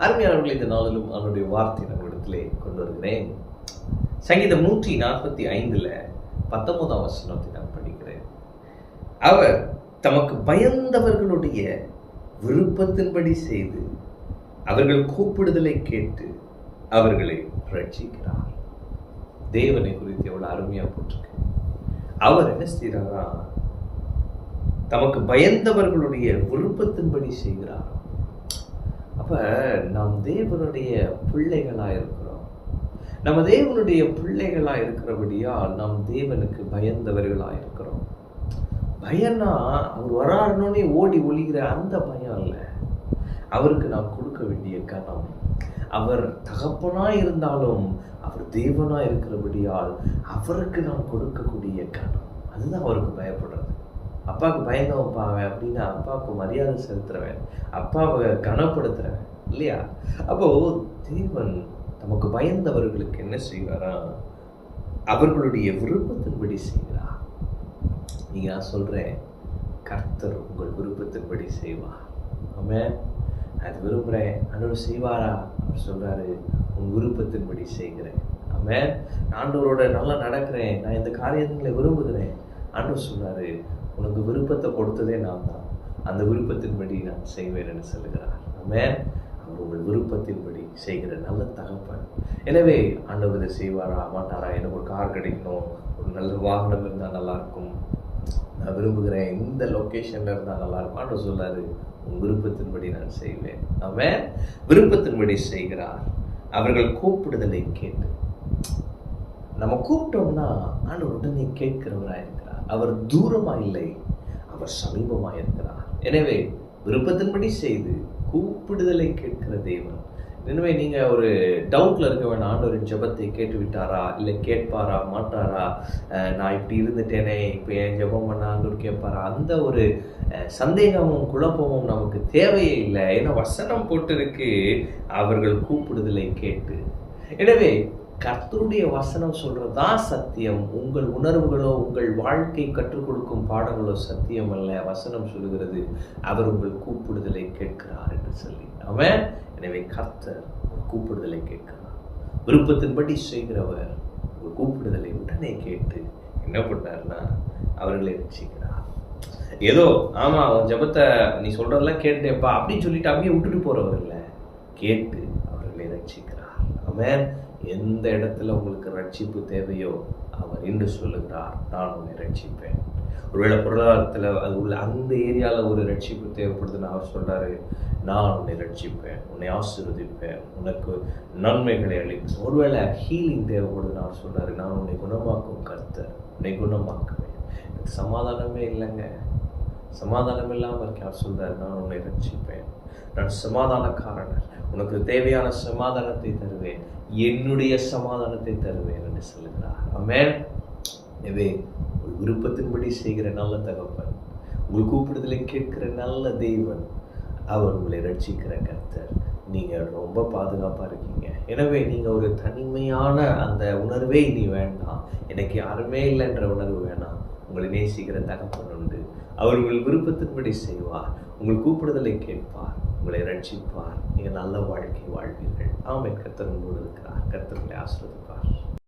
அருமையானவர்களை இந்த நாளிலும் அவனுடைய வார்த்தை நம்மிடத்திலே கொண்டு வருகிறேன். சங்கீதம் நூற்றி நாற்பத்தி ஐந்துல பத்தொன்பதாம் வசனத்தை நான் படிக்கிறேன். அவர் தமக்கு பயந்தவர்களுடைய விருப்பத்தின்படி செய்து அவர்கள் கூப்பிடுதலை கேட்டு அவர்களை ரட்சிக்கிறார் தேவனை குறித்து எவ்வளவு அருமையா போட்டிருக்கு. அவர் என்ன செய்கிறாரா தமக்கு பயந்தவர்களுடைய விருப்பத்தின்படி செய்கிறார்? அப்ப நாம் தேவனுடைய பிள்ளைகளாக இருக்கிறோம் நம்ம தேவனுடைய பிள்ளைகளாக இருக்கிறபடியால் நாம் தேவனுக்கு பயந்தவர்களா இருக்கிறோம் பயம்னா அவர் வராருனோடனே ஓடி ஒழிகிற அந்த பயம் இல்லை அவருக்கு நாம் கொடுக்க வேண்டிய கனம். அவர் தகப்பனாக இருந்தாலும் அவர் தேவனா இருக்கிறபடியால் அவருக்கு நாம் கொடுக்கக்கூடிய கனம். அதுதான் அவருக்கு பயப்படுறது. அப்பாவுக்கு பயந்தவன் பாவன் அப்படின்னா அப்பாவுக்கு மரியாதை செலுத்துறவன் அப்பாவை கனப்படுத்துறவன் இல்லையா? அப்போ தேவன் தமக்கு பயந்தவர்களுக்கு என்ன செய்வாரா? அவர்களுடைய விருப்பத்தின்படி செய்கிறா நீங்க நான் சொல்றேன் கர்த்தர் உங்கள் விருப்பத்தின்படி செய்வார். ஆமே அது விரும்புகிறேன் அன்று செய்வாரா? அவர் சொல்றாரு உன் விருப்பத்தின்படி செய்கிறேன். ஆமே ஆண்டவரோட நல்லா நடக்கிறேன். நான் இந்த காரியங்களை விரும்புகிறேன். அன்று சொல்றாரு உனக்கு விருப்பத்தை கொடுத்ததே நான் தான். அந்த விருப்பத்தின்படி நான் செய்வேன் என்று சொல்கிறார் மேன் அவர் உங்கள் விருப்பத்தின்படி செய்கிற நல்ல தகப்பன். எனவே ஆண்டவர் இதை செய்வாரா? மாட்டாரா? எனக்கு ஒரு கார் கிடைக்கணும். ஒரு நல்ல வாகனம் இருந்தால் நல்லா இருக்கும் நான் விரும்புகிறேன். இந்த லொக்கேஷன்ல இருந்தால் நல்லா இருக்கும் ஆண்டவர் உன் விருப்பத்தின்படி நான் செய்வேன். அவன் விருப்பத்தின்படி செய்கிறார். அவர்கள் கூப்பிடுதலை கேட்டு. நம்ம கூப்பிட்டோம்னா ஆண்டு உடனே கேட்கிறவரா அவர் தூரமா இல்லை அவர் சமீபமா இருக்கிறார் எனவே விருப்பத்தின்படி செய்து கூப்பிடுதலை கேட்கிற தேவன். எனவே நீங்க ஒரு டவுட்ல இருக்க வேணாம். ஆண்டவரின் ஜெபத்தை கேட்டு விட்டாரா இல்லை கேட்பாரா? மாட்டாரா? நான் இப்படி இருந்துட்டேனே இப்போ என் ஜெபம் பண்ண ஆண்டவர் கேட்பாரா? அந்த ஒரு சந்தேகமும் குழப்பமும் நமக்கு தேவையே இல்லை. ஏன்னா வசனம் போட்டிருக்கு. அவர்கள் கூப்பிடுதலை கேட்டு. எனவே கர்த்தருடைய வசனம் சொல்றதுதான் சத்தியம்? உங்கள் உணர்வுகளோ உங்கள் வாழ்க்கை கற்றுக் கொடுக்கும் பாடங்களோ சத்தியம் அல்ல. வசனம் சொல்லுகிறது அவர் உங்கள் கூப்பிடுதலை கேட்கிறார் என்று சொல்லி. அவன் எனவே கர்த்தர் கூப்பிடுதலை கேட்கிறார். விருப்பத்தின்படி செய்கிறவர் ஒரு கூப்பிடுதலை உடனே கேட்டு என்ன பண்ணார்னா அவர்களை ரசிக்கிறார் ஏதோ ஆமா அவன் ஜெபத்தை நீ சொல்றதெல்லாம் கேட்டேப்பா அப்படின்னு சொல்லிட்டு அப்படியே விட்டுட்டு போறவர் இல்லை. கேட்டு அவர்களை ரசிக்கிறார் அவன் எந்த இடத்துல உங்களுக்கு ரட்சிப்பு தேவையோ அவர் என்று சொல்லுகிறார் நான் உன்னை ரட்சிப்பேன். ஒருவேளை பொருளாதாரத்தில் அது உள்ள அந்த ஏரியாவில் ஒரு ரட்சிப்பு தேவைப்படுதுன்னு அவர் சொல்கிறாரு நான் உன்னை ரட்சிப்பேன் உன்னை ஆசீர்வதிப்பேன் உனக்கு நன்மைகளை அளிப்பேன். ஒருவேளை ஹீலிங் தேவைப்படுதுன்னு அவர் சொல்கிறாரு நான் உன்னை குணமாக்கும் கருத்தர் உன்னை குணமாக்குவேன். எனக்கு சமாதானமே இல்லைங்க. சமாதானம் இல்லாமல் இருக்கேன் அவர் சொல்கிறார் நான் உன்னை ரட்சிப்பேன். நான் சமாதானக்காரனர் உனக்கு தேவையான சமாதானத்தை தருவேன். என்னுடைய சமாதானத்தை தருவேன் என்று சொல்லுகிறார். அமேன் எனவே உங்கள் விருப்பத்தின்படி செய்கிற நல்ல தகப்பன் உங்கள் கூப்பிடுதலை கேட்கிற நல்ல தெய்வன் அவர் உங்களை ரட்சிக்கிற கர்த்தர். நீங்கள் ரொம்ப பாதுகாப்பாக இருக்கீங்க. எனவே நீங்கள் ஒரு தனிமையான அந்த உணர்வே இனி வேண்டாம். எனக்கு யாருமே இல்லைன்ற உணர்வு வேணாம். உங்களை நேசிக்கிற தகப்பன் உண்டு. அவர் உங்கள் விருப்பத்தின்படி செய்வார். உங்கள் கூப்பிடுதலை கேட்பார். உங்களை ரட்சிப்பார். நீங்கள் நல்ல வாழ்க்கை வாழ்வீர்கள். ஆமென். கத்தர் உங்களோடு இருக்கிறார். கத்தர்களை ஆசிர்வதிப்பார்.